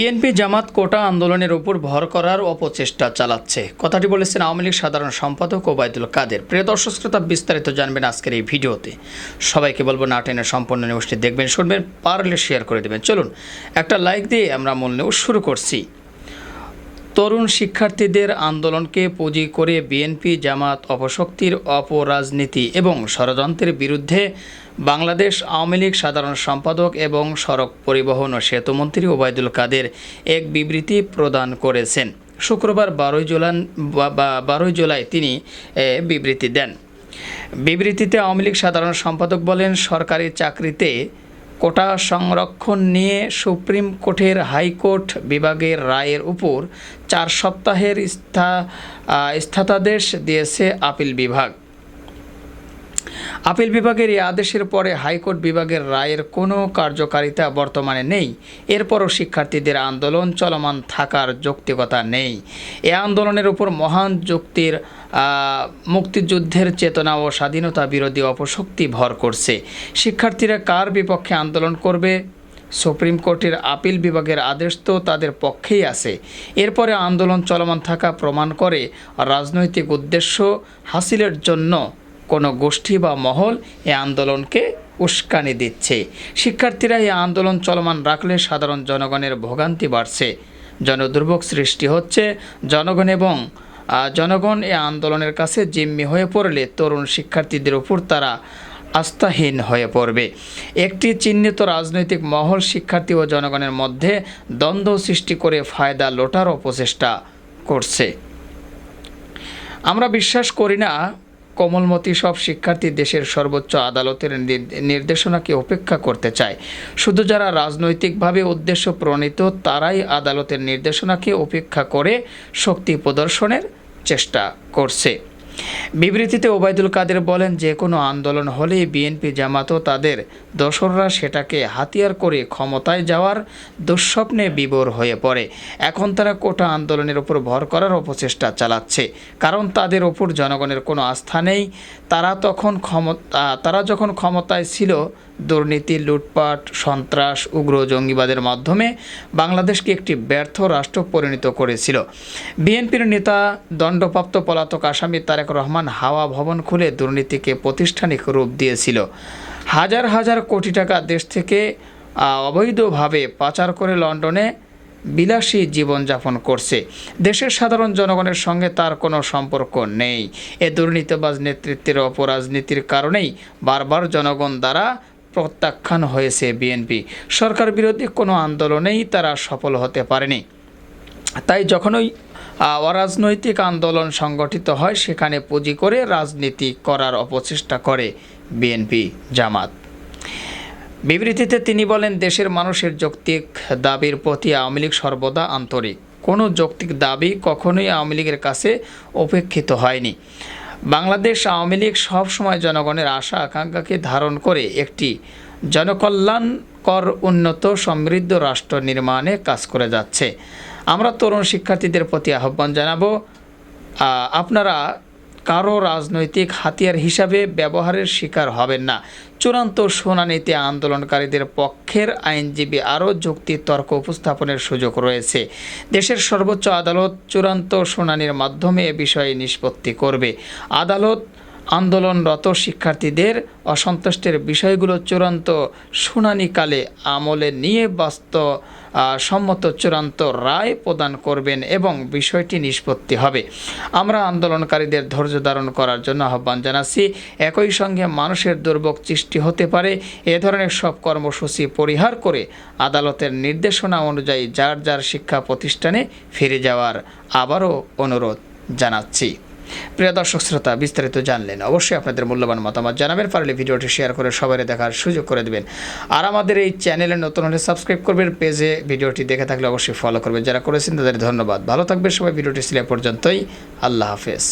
BNP জামাত কোটা আন্দোলনের উপর ভর করার অপচেষ্টা চালাচ্ছে। কথাটি বলেছেন আওয়ামী লীগ সাধারণ সম্পাদক ওবায়দুল কাদের। প্রিয় দর্শক, শ্রোতা, বিস্তারিত জানবেন আজকের এই ভিডিওতে। সবাইকে বলব নাটেনের সম্পূর্ণ নিউজটি দেখবেন, শুনবেন, পারলে শেয়ার করে দেবেন। চলুন, একটা লাইক দিয়ে আমরা মূল নিউজ শুরু করছি। তরুণ শিক্ষার্থীদের আন্দোলনকে পুঁজি করে বিএনপি জামাত অপশক্তির অপরাজনীতি এবং ষড়যন্ত্রের বিরুদ্ধে বাংলাদেশ আওয়ামী লীগ সাধারণ সম্পাদক এবং সড়ক পরিবহন ও সেতুমন্ত্রী ওবায়দুল কাদের এক বিবৃতি প্রদান করেছেন। শুক্রবার বারোই জুলান বা বারোই জুলাই তিনি এ, বিবৃতি দেন। বিবৃতিতে আওয়ামী লীগ সাধারণ সম্পাদক বলেন সরকারি চাকরিতে কোটা সংরক্ষণ নিয়ে সুপ্রিম কোর্টের হাইকোর্ট বিভাগের রায়ের উপর চার সপ্তাহের স্থিতাদেশ দিয়েছে আপিল বিভাগ। আপিল বিভাগের এই আদেশের পরে হাইকোর্ট বিভাগের রায়ের কোনো কার্যকারিতা বর্তমানে নেই। এরপরও শিক্ষার্থীদের আন্দোলন চলমান থাকার যৌক্তিকতা নেই। এ আন্দোলনের উপর মহান যুক্তির মুক্তিযুদ্ধের চেতনা ও স্বাধীনতা বিরোধী অপশক্তি ভর করছে। শিক্ষার্থীরা কার বিপক্ষে আন্দোলন করবে? সুপ্রিম কোর্টের আপিল বিভাগের আদেশ তো তাদের পক্ষেই আছে। এরপরে আন্দোলন চলমান থাকা প্রমাণ করে রাজনৈতিক উদ্দেশ্য হাসিলের জন্য কোনো গোষ্ঠী বা মহল এ আন্দোলনকে উস্কানি দিচ্ছে। শিক্ষার্থীরা এই আন্দোলন চলমান রাখলে সাধারণ জনগণের ভোগান্তি বাড়ছে। জনদুর্ভোগ সৃষ্টি হচ্ছে। জনগণ এবং জনগণ এ আন্দোলনের কাছে জিম্মি হয়ে পড়লে তরুণ শিক্ষার্থীদের উপর তারা আস্থাহীন হয়ে পড়বে। একটি চিহ্নিত রাজনৈতিক মহল শিক্ষার্থী ও জনগণের মধ্যে দ্বন্দ্ব সৃষ্টি করে ফায়দা লোটার অপচেষ্টা করছে। আমরা বিশ্বাস করি না কোমলমতি সব শিক্ষার্থী দেশের সর্বোচ্চ আদালতের নির্দেশনাকে উপেক্ষা করতে চায়। শুধু যারা রাজনৈতিকভাবে উদ্দেশ্য প্রণীত তারাই আদালতের নির্দেশনাকে উপেক্ষা করে শক্তি প্রদর্শনের চেষ্টা করছে। বিবৃতিতে ওবায়দুল কাদের বলেন যে, কোনো আন্দোলন হলে বিএনপি জামাতও তাদের দোসররা সেটাকে হাতিয়ার করে ক্ষমতায় যাওয়ার দুঃস্বপ্নে বিবর হয়ে পড়ে। এখন তারা কোটা আন্দোলনের ওপর ভর করার অপচেষ্টা চালাচ্ছে। কারণ তাদের ওপর জনগণের কোনো আস্থা নেই। তারা তখন ক্ষমতা, তারা যখন ক্ষমতায় ছিল দুর্নীতি, লুটপাট, সন্ত্রাস, উগ্র জঙ্গিবাদের মাধ্যমে বাংলাদেশকে একটি ব্যর্থ রাষ্ট্র পরিণত করেছিল। বিএনপির নেতা, দণ্ডপ্রাপ্ত পলাতক আসামি তারেক রহমান হাওয়া ভবন খুলে দুর্নীতিকে প্রাতিষ্ঠানিক রূপ দিয়েছিল। হাজার হাজার কোটি টাকা দেশ থেকে অবৈধভাবে পাচার করে লন্ডনে বিলাসী জীবনযাপন করছে। দেশের সাধারণ জনগণের সঙ্গে তার কোনো সম্পর্ক নেই। এ দুর্নীতিবাজ নেতৃত্বের অপরাজনীতির কারণেই বারবার জনগণ দ্বারা প্রত্যাখ্যান হয়েছে বিএনপি সরকার বিরোধী কোনো আন্দোলনেই তারা সফল হতে পারেনি। তাই যখনই অরাজনৈতিক আন্দোলন সংগঠিত হয়, সেখানে পুঁজি করে রাজনীতি করার অপচেষ্টা করে বিএনপি জামাত। বিবৃতিতে তিনি বলেন, দেশের মানুষের যৌক্তিক দাবির প্রতি আওয়ামী লীগ সর্বদা আন্তরিক। কোনো যৌক্তিক দাবি কখনোই আওয়ামী লীগের কাছে উপেক্ষিত হয়নি। বাংলাদেশ আওয়ামী লীগ সবসময় জনগণের আশা আকাঙ্ক্ষাকে ধারণ করে একটি জনকল্যাণকর, উন্নত, সমৃদ্ধ রাষ্ট্র নির্মাণে কাজ করে যাচ্ছে। আমরা তরুণ শিক্ষার্থীদের প্রতি আহ্বান জানাব। আপনারা কারও রাজনৈতিক হাতিয়ার হিসাবে ব্যবহারের শিকার হবেন না। চূড়ান্ত শুনানিতে আন্দোলনকারীদের পক্ষের আইনজীবী আরও যুক্তি তর্ক উপস্থাপনের সুযোগ রয়েছে। দেশের সর্বোচ্চ আদালত চূড়ান্ত শুনানির মাধ্যমে এ বিষয়ে নিষ্পত্তি করবে। আদালত আন্দোলনরত শিক্ষার্থীদের অসন্তুষ্টের বিষয়গুলো চূড়ান্ত শুনানিকালে আমলে নিয়ে বাস্তব সম্মত চূড়ান্ত রায় প্রদান করবেন এবং বিষয়টি নিষ্পত্তি হবে। আমরা আন্দোলনকারীদের ধৈর্য ধারণ করার জন্য আহ্বান জানাচ্ছি। একই সঙ্গে মানুষের দুর্ভোগ সৃষ্টি হতে পারে। এ ধরনের সব কর্মসূচি পরিহার করে আদালতের নির্দেশনা অনুযায়ী যার যার শিক্ষা প্রতিষ্ঠানে ফিরে যাওয়ার আবারও অনুরোধ জানাচ্ছি। প্রিয় দর্শক শ্রোতা, বিস্তারিত জানলেন অবশ্যই আপনাদের মূল্যবান মতামত জানাবেন, পারলে ভিডিওটি শেয়ার করে সবাই দেখার সুযোগ করে দেবেন। আর আমাদের এই চ্যানেলে নতুন হলে সাবস্ক্রাইব করবেন, পেজে ভিডিওটি দেখে থাকলে অবশ্যই ফলো করবেন। যারা করেছেন তাদের ধন্যবাদ। ভালো থাকবে সবাই, ভিডিওটি সিলে পর্যন্তই। আল্লাহ হাফেজ।